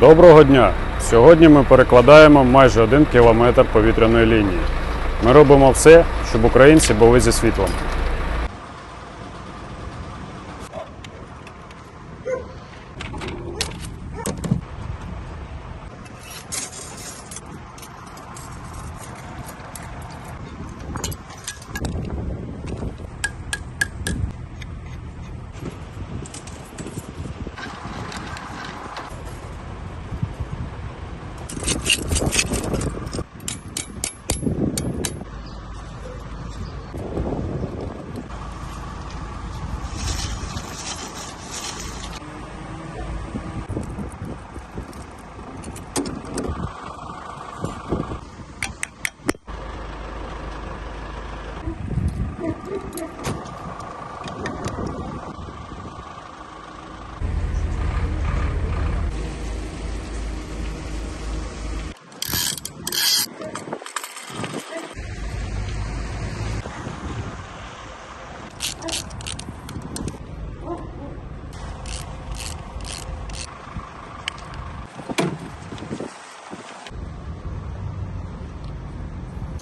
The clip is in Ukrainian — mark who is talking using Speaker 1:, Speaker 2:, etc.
Speaker 1: Доброго дня! Сьогодні ми перекладаємо майже один кілометр повітряної лінії. Ми робимо все, щоб українці були зі світлом. フフフフ。